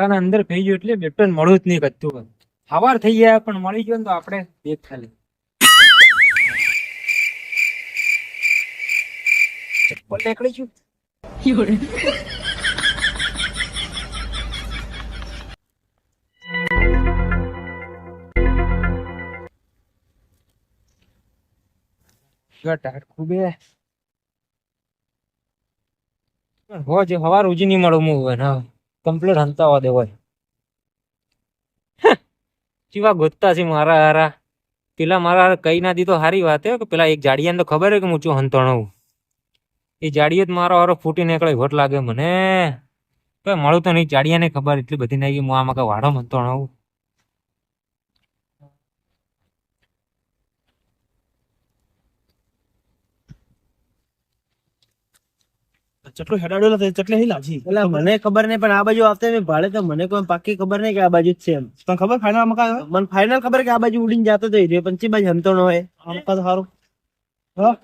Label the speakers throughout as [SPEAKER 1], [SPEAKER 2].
[SPEAKER 1] મોટાના અંદર થઈ ગયું એટલે બેટન મળું જ નહીં કરતું સવાર થઈ ગયા પણ મળી ગયો ને તો આપણે એક ખાલી. ચપ્પલ નીકળી ગયું ખૂબે હો હવાર ઉજી નહીં મળું, હું હવે કમ્પ્લીટ હંતાવા દે હોય. ચીવા ગોતતા છે મારા હારા. પેલા મારા હારા કઈ ના દીધો સારી વાત હે, કે પેલા એક જાડિયાને તો ખબર હે કે હું ચો હંતાણું. એ જાડીએ જ મારો હારો ફૂટી નીકળે વટ લાગે મને. કઈ મળું તો નહીં, જાડિયાને ખબર, એટલી બધી નહીં કે હું આમાં કઈ વાડો હંતાણું.
[SPEAKER 2] ચટલો હેડાડેલો છે ચટલે હિલા જી
[SPEAKER 3] એટલે મને ખબર નહીં પણ આ બાજુ આવતા મેં ભાડે તો મને કોઈ પાકી ખબર નહીં કે આ બાજુ છે એમ.
[SPEAKER 2] તને ખબર ફાઈનલમાં કાય
[SPEAKER 3] મને ફાઈનલ ખબર કે આ બાજુ ઉડીને જતો તો હીરો પંચી બાજુ હમતો ન હોય.
[SPEAKER 2] આમ તો સારું હા?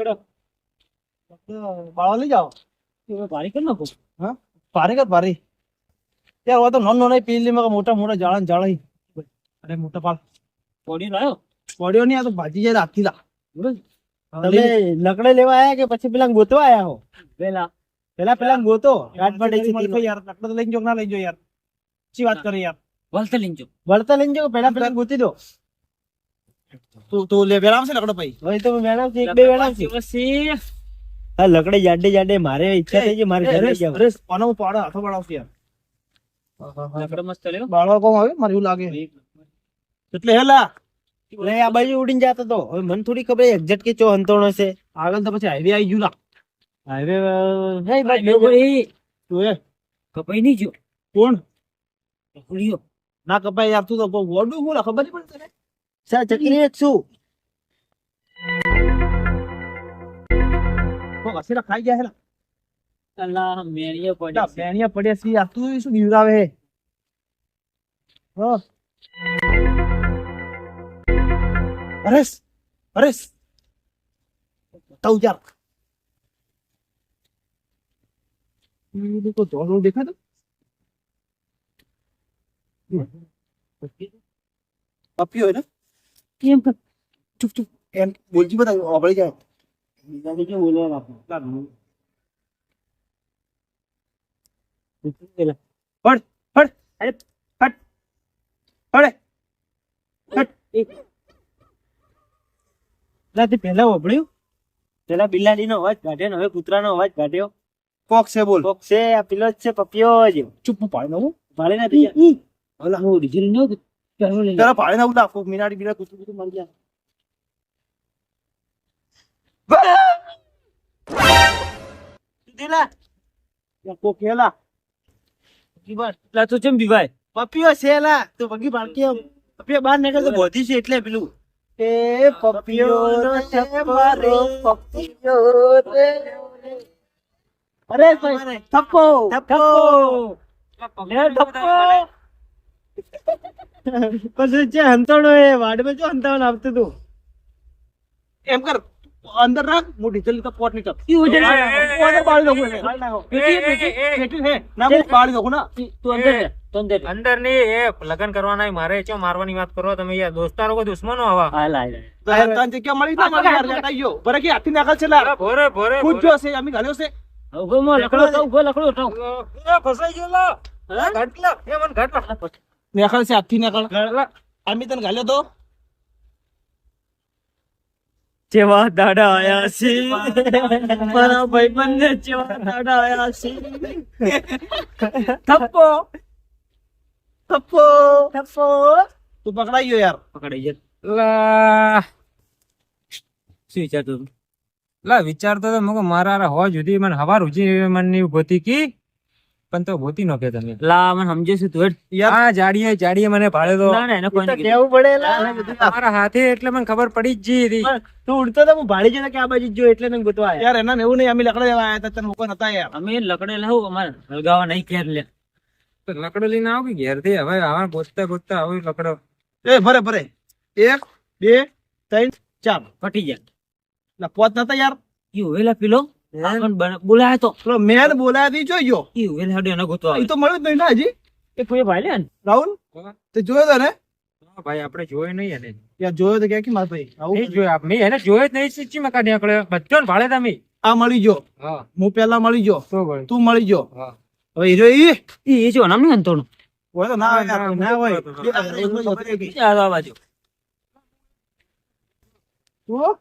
[SPEAKER 2] બાળો લઈ જાઓ.
[SPEAKER 3] પારી કર નાખો. હા?
[SPEAKER 2] પારી કર પારી યાર વા તો નોન નોન પીલી માં મોટા મોટા જાળા જાળા અરે મોટા પાલ.
[SPEAKER 3] પોડી લાયો?
[SPEAKER 2] પોડીઓ નહીં આ તો ભાજી જાય રાખી દા
[SPEAKER 3] તમે લકડે લેવા આયા કે પછી પેલા ગોતવા આયા હો? પેલા. પેલા પેલા ગોતો.
[SPEAKER 2] ગાંઠ યાર લઈ ના લઈ યાર. શી વાત કરે યાર?
[SPEAKER 3] વળતે લઈ જો. વળતે પેલા પેલા ગોતી દો. લકડે જાડે જાડે મારે મારે ઘરે જાવ.
[SPEAKER 2] અરે કોનો આવે? મને એવું લાગે. એટલે હેલા
[SPEAKER 3] આ બાજુ ઉડીને જાતો તો. હવે મને થોડી ખબર એક્ઝેક્ટ કે ચો હંતોણો હશે
[SPEAKER 2] આગળ તો પછી હાઈવે આવી ગયું લા.
[SPEAKER 3] હાઈવે હે ભાઈ
[SPEAKER 2] તું એ.
[SPEAKER 3] કપાઈ નહીં જો
[SPEAKER 2] કોણ?
[SPEAKER 3] ભૂલ્યો
[SPEAKER 2] ના કપાઈ યાર તું તો વોડું બોલા ખબર નહીં પડે તને?
[SPEAKER 3] સા ચકરી શું
[SPEAKER 2] કોક હસીરા ખાઈ ગયા હેલા.
[SPEAKER 3] અલ્લાહ મેળીએ
[SPEAKER 2] તા બેણિયા પડ્યા છે યાર તું શું બીવરાવે હે? હો. અરેસ અરેસ તau યાર. લોકો ધોળું દેખાતું પપ્પી હોય ને?
[SPEAKER 3] કેમ કર
[SPEAKER 2] ચૂપ ચૂપ. એમ બોલજી બધા ઓગળી જાય.
[SPEAKER 3] બીજા કે બોલવા બાપુ
[SPEAKER 2] હટ હટ. હટ.
[SPEAKER 3] ના તે પહેલા ઓભળ્યું પેલા બિલાડીનો અવાજ કાઢ્યો ને હવે કૂતરાનો અવાજ કાઢ્યો.
[SPEAKER 2] કોક છે બોલ
[SPEAKER 3] કોક છે આ પેલો જ છે પપિયો જ
[SPEAKER 2] ચૂપ હું પાડી દઉં
[SPEAKER 3] ભાડે ના થઈ
[SPEAKER 2] ઓલા
[SPEAKER 3] હું ડીઝલ નો ચાલો લઈ
[SPEAKER 2] તારા પાડી દઉં લા કોક મિનાડી બિના કૂતરું કૂતરું મરી જાય
[SPEAKER 3] દીલા
[SPEAKER 2] યા કોક હેલા
[SPEAKER 3] લા તું ચમ બીવાય પપિયો છે લા તું પગી પાડકી પપિયો બહાર નીકળ તો બોધી છે એટલે પેલું
[SPEAKER 2] એ પપિયો નો મારો પપિયો રે
[SPEAKER 3] અરે થપ્પો થપ્પો પછી જે હંતાણો એ વાડમાં જો હંતાણ આવતું તું
[SPEAKER 2] એમ કર અંદર રાખ મોટી જલ્દી તો પોટ નીકળ
[SPEAKER 3] ઈ ઉજળ.
[SPEAKER 2] અંદર બાળી દઉં એને. બાળી નાખો.
[SPEAKER 3] પેટી, પેટી.
[SPEAKER 2] પેટી હે. ના હું બાળી દઉં ના.
[SPEAKER 3] તું અંદર રે, અંદર
[SPEAKER 1] અંદરની એ લગન કરવાના મારે ચો મારવાની વાત કરો તમે યાર દોસ્તારો કોઈ દુશ્મનો આવા.
[SPEAKER 3] હાલ, હાલ, હાલ.
[SPEAKER 2] તો તને જગ્યા મળી તો મળી યાર લેતા આઈયો બરે કે હાથી નાખલ છે લા.
[SPEAKER 1] ભોરે ભોરે
[SPEAKER 2] પૂછજો છે અમે ઘાલ્યો છે.
[SPEAKER 3] જેવા દાડા આયા છે. મારા ભાઈબંધ ને જેવા દાડા આયા છે. થપ્પો.
[SPEAKER 2] થપ્પો.
[SPEAKER 3] થપ્પો.
[SPEAKER 2] તું પકડાઈ ગયો યાર.
[SPEAKER 3] પકડાઈ
[SPEAKER 1] ગયો.
[SPEAKER 3] શું વિચારતું?
[SPEAKER 1] લા વિચારતો તો મગો મારા હોવા જુદી મને હવાર ઉજી મને ગોતી કી? પણ તો ગોતી નો કે તમે.
[SPEAKER 3] લા મને સમજે છે તું.
[SPEAKER 1] આ જાડીએ જાડીએ મને ભાડે તો
[SPEAKER 3] ના ના એને કોઈ
[SPEAKER 2] કેવું પડે લા?
[SPEAKER 1] મારા હાથે એટલે મને ખબર પડી જ જી હતી.
[SPEAKER 3] તું ઉડતો તો હું ભાડી જતો કે આ બાજુ જ જો એટલે તને ગોતવા.
[SPEAKER 2] યાર એના એવું નહીં અમે લકડે લેવા આયા હતા તને લોકો નતા યાર
[SPEAKER 3] અમે લકડે લાવું અમારે હલગાવા નહીં કેર લે.
[SPEAKER 1] તો લકડો લઈને આવો કે ઘેરથી હવે આવા ગોતતા ગોતતા આવો લકડો.
[SPEAKER 2] એ ભરે ભરે. એક બે ત્રણ ચાર.
[SPEAKER 3] ફટી જાય.
[SPEAKER 2] લા પોત નતા યાર
[SPEAKER 3] ઈ ઉવેલા પેલો બોલાયો તો
[SPEAKER 2] પેલો મેન બોલાયા થી જોઈ ગયો
[SPEAKER 3] ઈ ઉવેલા હાડે એને ગોતવા
[SPEAKER 2] ઈ તો મળ્યો જ નહીં ને હજી
[SPEAKER 3] એ કોઈ ભાઈ લે
[SPEAKER 2] રાહુલ તે જોયો તો ને
[SPEAKER 1] હા, ભાઈ આપણે જોયો નહીં એને
[SPEAKER 2] યાર જોયો તો કે કે માર ભાઈ આવું
[SPEAKER 1] નહીં જોયો મેં એને જોયો જ નહીં સચ્ચી માં કાઢી બધો ને ભાળે તમે
[SPEAKER 2] આ મળી ગયો
[SPEAKER 1] હા
[SPEAKER 2] હું પેલા મળી ગયો
[SPEAKER 1] તો ભાઈ
[SPEAKER 2] તું મળી ગયો
[SPEAKER 1] હા
[SPEAKER 2] હવે હીરો ઈ
[SPEAKER 3] એ એ જો નામ નહીં અંતોણ
[SPEAKER 2] હોય તો ના ના હોય આ
[SPEAKER 3] બાજુ
[SPEAKER 2] તું?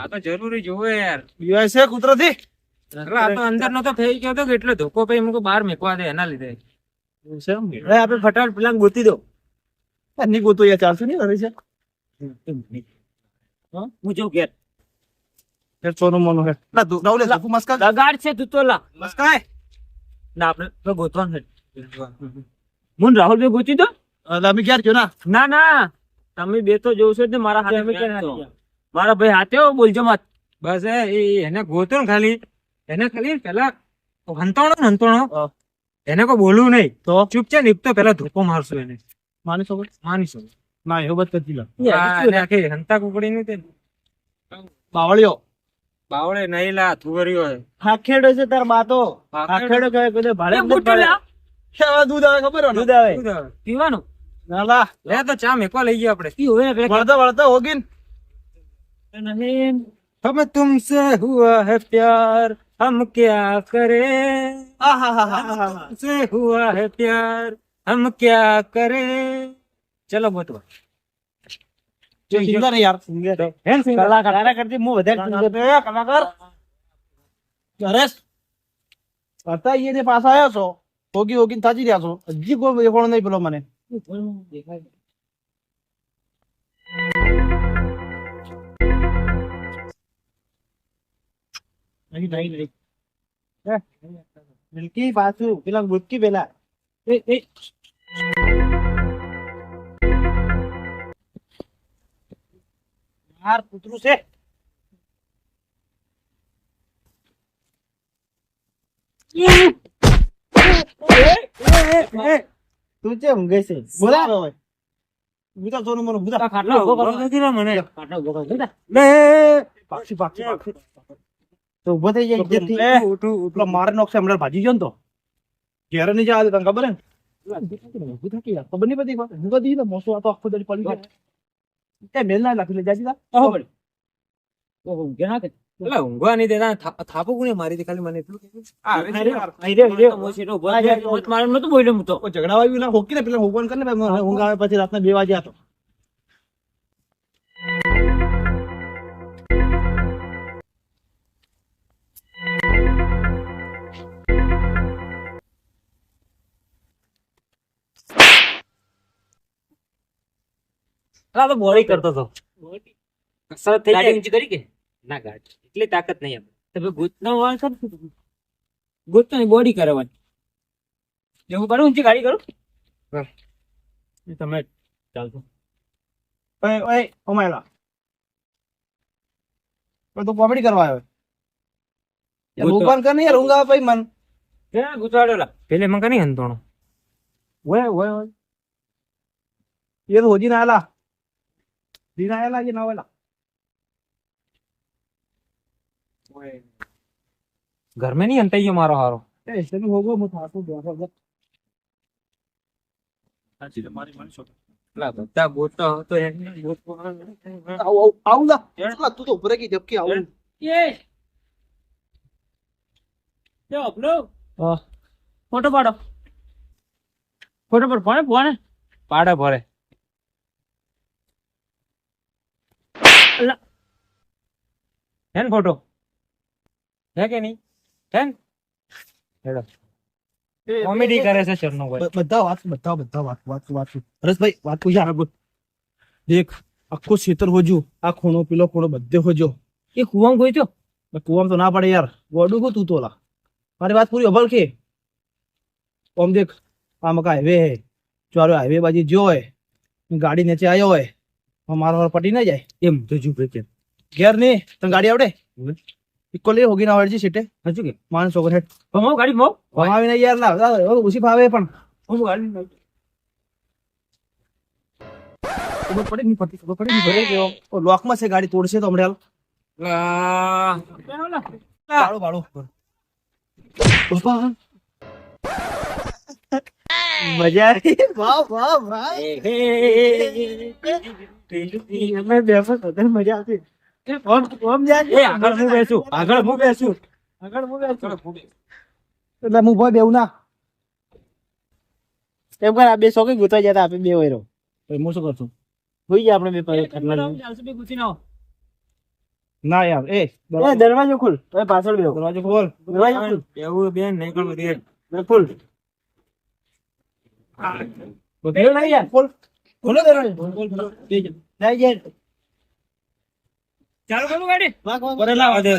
[SPEAKER 1] આ તો જરૂરી જોવે યાર.
[SPEAKER 2] USA કુદરતી?
[SPEAKER 1] આ તો અંદર નો તો થઈ ગયો તો એટલે ધોકો પછી મૂકો બહાર મેકવા દે એના લીધે.
[SPEAKER 3] હવે આપણે ફટાફટ પેલા ગોતી દો.
[SPEAKER 2] નહીં ગોતો યાર ચાલશે નહીં કરે છે.
[SPEAKER 3] હું? જો ઘેર.
[SPEAKER 2] ઘેર સોનું મોનું હે ના રાહુલ લા મસ્કા
[SPEAKER 3] લગાડ છે તું તો લા.
[SPEAKER 2] મસ્કાય
[SPEAKER 3] ના આપણે તો ગોતવાનું છે. મુન રાહુલ ભાઈ ગોતી દો.
[SPEAKER 2] અમે ક્યારે જો ના.
[SPEAKER 3] ના ના. તમે બે તો જોશો છો જ ને મારા હાથે તો. મારા ભાઈ હાથે બોલજો મત
[SPEAKER 1] બસ એ એને ગોતો ને ખાલી. એને ખાલી પેલા હંતોણો ને હંતોણો એને કોઈ બોલવું નહીં.
[SPEAKER 2] તો?
[SPEAKER 1] ચૂપચાપ નીપતો પેલા ધોકો મારશું એને.
[SPEAKER 2] માની શકો?
[SPEAKER 1] માનીશું
[SPEAKER 2] ના એવું બધું કરતી લા
[SPEAKER 1] આખી હંતા કુકડી નું તે.
[SPEAKER 2] બાવળિયો.
[SPEAKER 1] બાવળે નહીં લા થુવરીઓ.
[SPEAKER 3] હાખેડો છે તાર બાતો.
[SPEAKER 1] હાખેડો?
[SPEAKER 3] કહે કોઈ ભાડે
[SPEAKER 2] દૂધ આવે ખબર
[SPEAKER 3] દૂધ આવે? પીવાનું?
[SPEAKER 2] ના લા
[SPEAKER 1] લે તો ચા મેકવા લઈ ગયા આપણે.
[SPEAKER 3] ને
[SPEAKER 2] વળતા વળતા હોગીન.
[SPEAKER 3] નહીં.
[SPEAKER 1] हम तुमसे हुआ है प्यार हम क्या करे
[SPEAKER 2] આહાહાહાહા.
[SPEAKER 1] तुमसे हुआ है प्यार हम क्या करे ચલો બોતવા
[SPEAKER 2] જો સિંગર હે યાર
[SPEAKER 1] હેન સિંગર
[SPEAKER 3] કલાકાર તારા કરતી હું વધારે સિંગર.
[SPEAKER 2] એ કલાકાર હરેશ કરતા ઈ ને પાછા આવ્યા છો હોગી હોગીને થાચી રહ્યા છો હજી કોઈ દેખાણો નહીં પેલો મને
[SPEAKER 3] નહીં, નહીં, નહીં. મિલકી પાછું પેલા ગુટકી પેલા એ એ માર કૂતરું છે તું છે ઊંઘે છે
[SPEAKER 2] બોલા હવે બુતા સોનું મોનું બુતા
[SPEAKER 3] ખાટલો ઊભો કરો.
[SPEAKER 1] મને
[SPEAKER 3] ખાટલો ઊભો કરો. લે.
[SPEAKER 1] લે
[SPEAKER 2] પાક્ષી પાક્ષી પાક્ષી તો ઊભો થઈ જાય.
[SPEAKER 1] ઉઠું ઉઠું
[SPEAKER 2] મારે નોકશે હમણાં ભાજી ગયો ને તો ઘેર નહીં જવા દે તને ખબર હે ને ઊભું થાકી યાર. ખબર નહીં પડી હું બધી ને મોસો આ આખો દાડી પડી ગયો એ મેલ ના લાખી લે જાજી તા
[SPEAKER 3] આહો વળી. ઓહો, ઊંઘે કે?
[SPEAKER 1] પેલા ઊંઘવા નહીં દેતા થાપો કોને મારી હતી ખાલી મને એટલું
[SPEAKER 3] સીધો તો.
[SPEAKER 2] ઝઘડા ના હોકી ને પેલા હોકવાન કરીને ઊંઘ આવે પછી રાતના બે વાગે હતો
[SPEAKER 1] આ તો બોડી કરતો હતો કસરત થઈ
[SPEAKER 3] ગાડી
[SPEAKER 1] જાય.
[SPEAKER 3] ઊંચી કરી કે?
[SPEAKER 1] ના ગાડ એટલી તાકાત નહીં આપણે
[SPEAKER 3] તમે ગુતનો વાળ કર. ગુતનો બોડી કરવાની. એવું કરું ઊંચી ગાડી કરું? તમે ચાલતો
[SPEAKER 2] ઓય ઓય ઓમાયલા પણ તું કોમેડી કરવા આવ્યો. હોકવાન કર ને યાર ઊંઘ આવે મન.
[SPEAKER 3] એ ગુતવાડો લા.
[SPEAKER 1] પેલે મને કની હંતોણો
[SPEAKER 2] ઓય ઓય ઓય. એ તો હોજી ના આલા. Denial aja nawala.
[SPEAKER 1] ઘરમે નહીં અંતાઈ ગયો મારો હારો.
[SPEAKER 2] એ તને હોગો મુ થાતો બેસો ગત સાચી તો મારી મનસો
[SPEAKER 1] લા બધા ગોતો હતો એ ગોતો
[SPEAKER 2] આવ આવ આવ લા. એટલા તું તો ઉપર કે ધબકી આવ.
[SPEAKER 3] એ? જો અપલો ફોટો પાડો. ફોટો પર ભણે ભણે.
[SPEAKER 1] પાડે ભરે હે ને ફોટો હે કે નહીં? હે ને? હેડો કોમેડી કરે છે ચરનો ભાઈ.
[SPEAKER 2] બધા વાત બધા બધા વાત વાત વાત. હરેશભાઈ વાત પૂછ્યા આગળ. દેખ આખો ક્ષેત્ર હોજો આ ખૂણો પેલો ખૂણો બધે હોજો.
[SPEAKER 3] એ કુવામ કોઈ તો?
[SPEAKER 2] કુવામ તો ના પડે યાર. ગોડું કો તું તો લા મારી વાત પૂરી અભલ કે? ઓમ દેખ આ મકા હાઈવે હે. ચારો હાઈવે બાજી જો હોય ગાડી નીચે આવ્યો હોય મારો પટી ના જાય.
[SPEAKER 3] એમ તો જુ કે.
[SPEAKER 2] ઘેર નહીં તને ગાડી આવડે? ઇક્કો લે હોગી ના આવડે છે સેટે.
[SPEAKER 3] હજુ કે?
[SPEAKER 2] માણસ છોકર હેઠ
[SPEAKER 3] ભમાવ ગાડી ભમાવ
[SPEAKER 2] ભમાવી નહીં યાર ના ના, હવે ફાવે પણ.
[SPEAKER 3] ભમાવ ગાડી
[SPEAKER 2] ખબર પડે નહીં પડતી? ખબર પડે નહીં ભરે ગયો ઓ લોકમાં છે ગાડી તોડશે તો હમણાં
[SPEAKER 1] લા.
[SPEAKER 2] ભાડું ભાડું બાપા
[SPEAKER 3] મજા આવી. વાહ વાહ વાહ. અમે બેસો તો મજા આવતી.
[SPEAKER 1] એ આગળ હું બેસું. આગળ હું બેસું.
[SPEAKER 3] આગળ હું બેસું.
[SPEAKER 2] એટલે હું ભાઈ બેવું ના.
[SPEAKER 3] એમ કર આ બે સોકે ગુતવા જતા આપે બે વયરો
[SPEAKER 2] પછી હું શું કરશું?
[SPEAKER 3] હોઈ જાય આપણે બે પર
[SPEAKER 2] ના યાર એ
[SPEAKER 3] એ દરવાજો ખુલ. હવે પાછળ બેહો.
[SPEAKER 2] દરવાજો ખોલ.
[SPEAKER 3] દરવાજો ખુલ.
[SPEAKER 1] એવું બેન નહીં કરવું દે
[SPEAKER 3] ખુલ. ખોલ
[SPEAKER 2] બધું નહીં યાર ખોલ. ખોલો દરવાજો.
[SPEAKER 3] લઈ જાય
[SPEAKER 1] ચાલુ કરું ગાડી? બરે લાવા દે.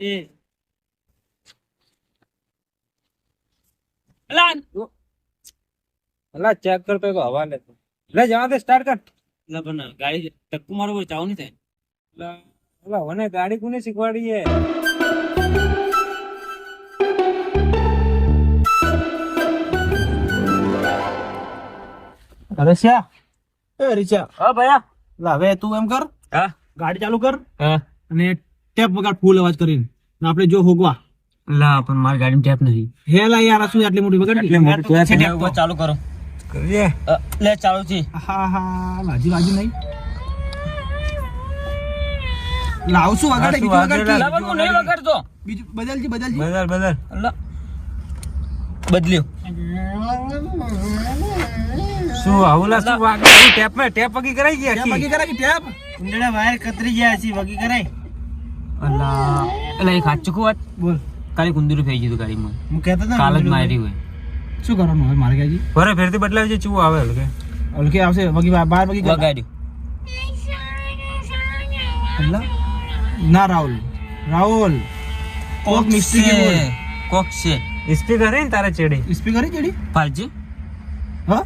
[SPEAKER 1] એ. અલા અલા ચેક કરતો તો હવા લે. લે જવા દે સ્ટાર્ટ કર. લા પણ ગાડી ટક્કુ મારો કોઈ ચાવ નહીં થાય અલા મને ગાડી કોને શીખવાડી છે?
[SPEAKER 2] અરે શ્યા એ રીચા.
[SPEAKER 1] હા ભયા.
[SPEAKER 2] લાવે તું એમ કર.
[SPEAKER 1] હા?
[SPEAKER 2] ગાડી ચાલુ કર
[SPEAKER 1] હા.
[SPEAKER 2] અને ટેપ વગર ફૂલ અવાજ કરીને. ને આપણે જો હોગવા.
[SPEAKER 1] લા પણ મારી ગાડી ટેપ નથી.
[SPEAKER 2] હે લા યાર શું આટલી મોટી વગર
[SPEAKER 1] એટલે મોટું
[SPEAKER 3] છે ટેપ ચાલુ કરો.
[SPEAKER 1] કરીએ
[SPEAKER 3] લે ચાલુ છે.
[SPEAKER 2] હા હા બાજી બાજી નહીં. લાવશું વગાડે બીજું વગાડે? કે?
[SPEAKER 1] લા, પણ હું નહીં
[SPEAKER 3] વગાડતો.
[SPEAKER 2] બીજું બદલજી બદલજી.
[SPEAKER 1] બદલ બદલ.
[SPEAKER 3] બદલ્યો.
[SPEAKER 1] શું આવું લા શું વાગે? ટેપમાં ટેપ વગી કરાઈ ગયા
[SPEAKER 2] ટેપ વગી કરા ટેપ.
[SPEAKER 3] કુંડળા વાયર કતરી ગયા છે વગી કરાય.
[SPEAKER 1] અલા અલા એક સાચું વાત.
[SPEAKER 2] બોલ.
[SPEAKER 1] કાલે કુંદરું થઈ ગયું ગાડીમાં.
[SPEAKER 3] હું કહેતો હતો ને
[SPEAKER 1] કાલ જ મારી હોય.
[SPEAKER 2] શું કરવાનું હવે મારે ક્યાંજી
[SPEAKER 1] ભરે ફેરથી બદલાવી છે ચૂ આવે હલકે.
[SPEAKER 2] હલકે આવશે વગી બાર વગી
[SPEAKER 3] વગાડ્યું.
[SPEAKER 2] અલા ના રાહુલ. રાહુલ. કોક મિસ્ટેક બોલ.
[SPEAKER 3] કોક છે.
[SPEAKER 1] સ્પીકર હે ને તારે ચેડી?
[SPEAKER 2] સ્પીકર હે ચડી?
[SPEAKER 3] ફાલજી?
[SPEAKER 2] હા?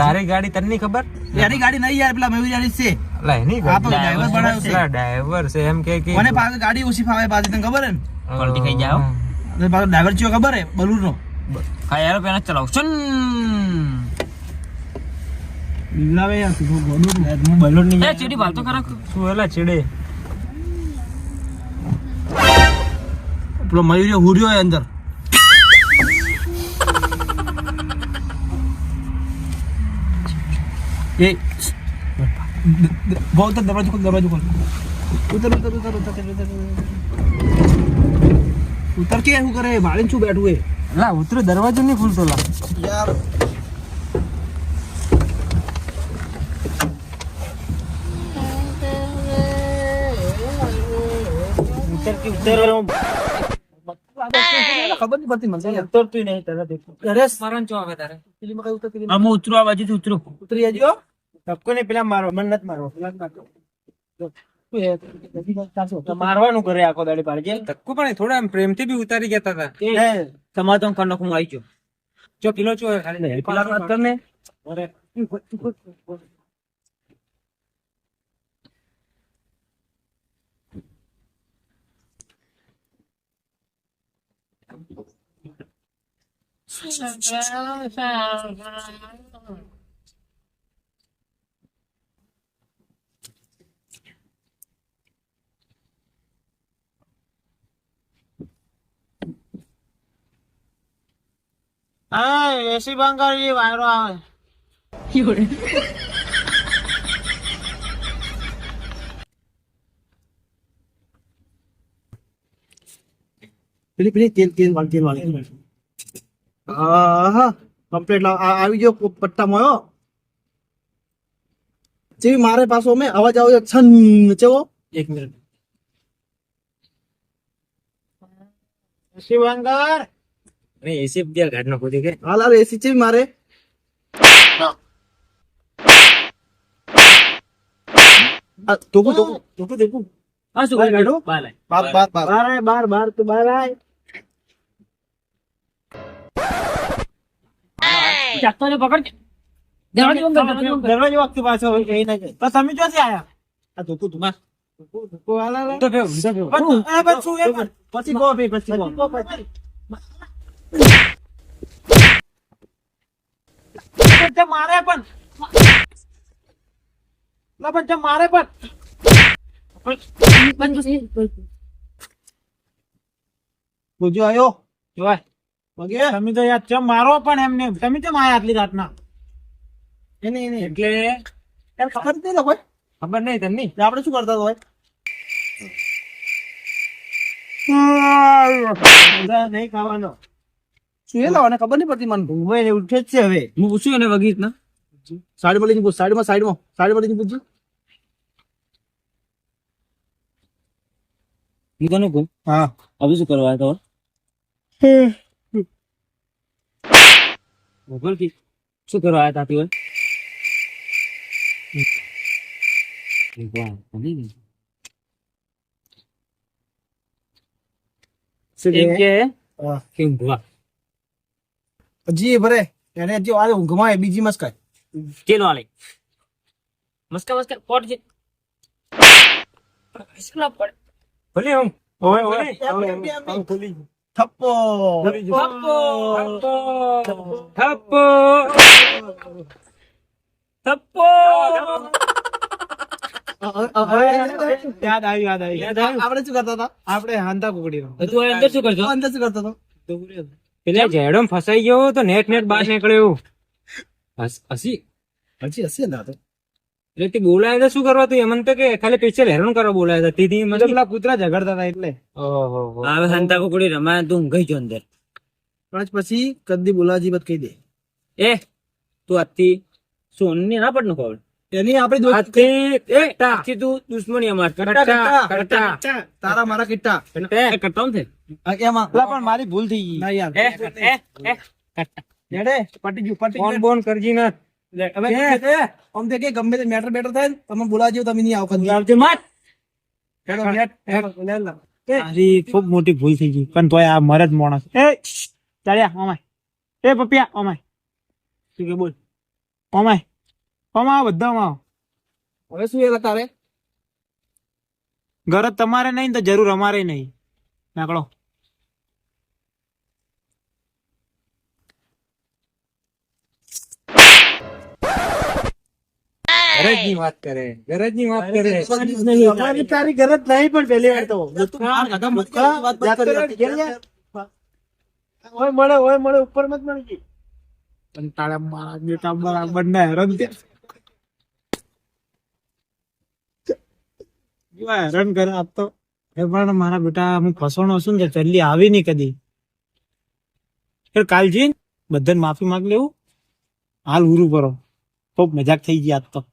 [SPEAKER 1] તારી ગાડી તને ખબર?
[SPEAKER 2] યારી ગાડી નહીં યાર પેલા મેવી ગાડી છે.
[SPEAKER 1] અલા એની
[SPEAKER 2] આ તો
[SPEAKER 1] ગાડી
[SPEAKER 2] બનાવ્યો છે.
[SPEAKER 1] અલા, છે. એમ કે કે
[SPEAKER 2] મને પાછળ ગાડી ઓછી ફાવે પાછી તને ખબર હે ને?
[SPEAKER 3] પલટી ખાઈ જાઓ.
[SPEAKER 2] અને પાછો ડ્રાઈવર ચિયો ખબર હે બલૂર
[SPEAKER 3] હા યાર પેલા ચલાવ. છું
[SPEAKER 2] બિલાવે યાર તું ગોડું હું બલૂર નહીં
[SPEAKER 3] એ ચેડી ભાલતો કરો
[SPEAKER 1] શું એલા ચેડે?
[SPEAKER 2] પેલો મયુરિયો હુર્યો હે અંદર. એ બહુ ઉતર દરવાજો ખોલ દરવાજો ખોલ ઉતર ઉતર ઉતર ઉતર ઉતર ઉતર ઉતર કે શું કરે ભાડે શું બેઠું હે
[SPEAKER 1] લા ઉતરો દરવાજો નહીં ખુલતો લા
[SPEAKER 2] યાર
[SPEAKER 3] ઉતરતી ઉતર
[SPEAKER 2] ખબર નહીં પડતી મને યાર
[SPEAKER 3] ઉતરતું નહીં તરત દેખું
[SPEAKER 2] અરે
[SPEAKER 1] મારન ચો આવે તારે
[SPEAKER 2] પેલી માં કઈ ઉતરતી નહીં.
[SPEAKER 3] આમ ઉતરો આ બાજુથી ઉતરો
[SPEAKER 2] ઉતરી જાજો
[SPEAKER 3] ધક્કો ને પેલા મારો મને નથી મારવો. પેલા
[SPEAKER 2] નાખો
[SPEAKER 3] મારવાનું કરે આખો દાડી પાડજે
[SPEAKER 1] ધક્કો પણ થોડા પ્રેમથી બી ઉતારી ગયા હતા
[SPEAKER 3] તમારે તો કનક હું આવી ગયો.
[SPEAKER 1] ચો કિલો ચો ખાલી
[SPEAKER 2] પેલા વાત કર ને
[SPEAKER 3] હા એસી બંધ જે વાયરો આવે.
[SPEAKER 2] પેલી પેલી તેલ તેલ વાળી તેલ વાળી. આહા કમ્પ્લીટ લાવ આવી ગયો પટ્ટા મોયો. જેવી મારે પાછો મેં અવાજ આવ્યો છન ચેવો?
[SPEAKER 1] એક મિનિટ.
[SPEAKER 3] એસી
[SPEAKER 1] અરે એસી ગયા ઘાટ નો ખોદી કે?
[SPEAKER 2] હાલ હાલ એસી છે મારે. આ ટોકું ટોકું ટોકું ટોકું
[SPEAKER 3] હા શું
[SPEAKER 2] બાર
[SPEAKER 3] બાર
[SPEAKER 2] બાર બાર બાર.
[SPEAKER 3] બાર આય, બાર બાર તું બાર આય ચાકતો ને પકડ. દરવાજો બંધ કર, દરવાજો બંધ કર. દરવાજો વાગતું પાછો કઈ ના જાય. પણ તમે ક્યાંથી આયા?
[SPEAKER 2] આ ટોકું તું
[SPEAKER 3] તો પછી કહો પછી મારે પણ. પણ. તે મારે પણ
[SPEAKER 2] બોજો આયો?
[SPEAKER 3] જોવાય
[SPEAKER 2] વગે
[SPEAKER 3] તમે તો યાર ચમ મારો પણ એમને તમે ચમ આયા આટલી રાતના?
[SPEAKER 2] એને એને
[SPEAKER 1] એટલે
[SPEAKER 2] એને ખબર નથી કોઈ.
[SPEAKER 1] ખબર નહીં તમને
[SPEAKER 2] આપડે આપણે શું કરતા હોય?
[SPEAKER 3] નહીં ખાવાનો.
[SPEAKER 2] એ લાવવાને? ખબર નહીં પડતી મને.
[SPEAKER 3] ઊભો ને ઉઠે છે હવે.
[SPEAKER 1] હું પૂછ્યું એને વગીત ના
[SPEAKER 2] સાઈડમાં લઈને પૂછ સાઈડમાં સાઈડમાં સાઈડમાં લઈને પૂછજો
[SPEAKER 3] હું તને કહું?
[SPEAKER 2] હા.
[SPEAKER 3] હવે શું કરવા શું કરવા આવ્યા તાતી હોય? એમ? કે.
[SPEAKER 2] એ ભરે. એને હજી આ ઊંઘમાં આવે બીજી મસ્કાય
[SPEAKER 3] કેનો આલે મસ્કા મસ્કા કોટ જે. મસ્કા પડ.
[SPEAKER 1] ભલે હું
[SPEAKER 3] ઓય
[SPEAKER 2] ઓય એમ, એમ. થપ્પો.
[SPEAKER 3] થપ્પો.
[SPEAKER 1] થપ્પો.
[SPEAKER 3] થપ્પો.
[SPEAKER 2] યાદ આવી યાદ આવ્યું? આપણે શું કરતા હતા?
[SPEAKER 3] આપણે હાંતા કુકડી તું અંદર શું કરતો?
[SPEAKER 2] અંદર શું કરતો હતો?
[SPEAKER 1] પેલા જેડો ફસાઈ ગયો તો નેટ નેટ બહાર નીકળ્યો હસ- હસી.
[SPEAKER 2] હજી હસી ના તો.
[SPEAKER 1] એટલે તે બોલાય શું કરવા તું? એમન તો કે ખાલી પેચલ હેરાન કરવા બોલાય હતા. તેથી
[SPEAKER 2] મતલબ
[SPEAKER 1] મતલબ
[SPEAKER 2] પેલા કૂતરા ઝઘડતા હતા એટલે.
[SPEAKER 1] ઓહો
[SPEAKER 3] હવે હાંતા કુકડી રમાય તું ઊંઘી જો અંદર.
[SPEAKER 2] પણ પછી કદી બોલાજી બત કહી દે.
[SPEAKER 3] એ તું આજથી સોનની ના પડનું ખબર?
[SPEAKER 2] એની આપણે
[SPEAKER 1] આજથી
[SPEAKER 3] તું દુશ્મની અમાર.
[SPEAKER 2] કટ્ટા, કટ્ટા,
[SPEAKER 1] કટ્ટા.
[SPEAKER 2] કટ્ટા. તારા મારા કિટ્ટા.
[SPEAKER 3] એ કરતો ને
[SPEAKER 2] એમાં
[SPEAKER 3] પણ મારી ભૂલ થઈ ગઈ.
[SPEAKER 2] ના યાર.
[SPEAKER 3] એ એ એ
[SPEAKER 2] હેડે પટી ગયું પટી ગયું.
[SPEAKER 1] બોન કરજી ના.
[SPEAKER 2] હવે આમ તે કે ગમે તે મેટર બેટર થાય તમે બોલાવજો તમે નહીં આવો
[SPEAKER 3] આવજે માત
[SPEAKER 2] હેડો, હેડ, લે લે.
[SPEAKER 3] મારી ખૂબ મોટી ભૂલ થઈ ગઈ પણ તોય આ મરદ માણસ એ ચાલ્યા ઓમાય. એ પપિયા ઓમાય. તું કે બોલ? ઓમાય. ઓમા બધામાં
[SPEAKER 2] હવે શું એ તારે
[SPEAKER 3] ગરજ તમારે નહીં તો જરૂર અમારે નહીં.
[SPEAKER 1] નાકળો. વાત કરે ગરજ વાત કરે.
[SPEAKER 3] અમારી તારી ગરજ નહીં પણ પહેલી વાર તો. ઓય મળે ઓય મળે ઉપર મત મળી ગઈ. પણ તારા બરાબર ના હેરાન તે હેરાન કરે આજ તો એ પણ મારા બેટા, હું ફસવાનો છું ને ચલ્લી આવી નહીં કદી. એ કાલજી, બધાને માફી માંગ લેવું. હાલ ઉરું કરો. ખૂબ મજાક થઈ ગઈ આજ તો.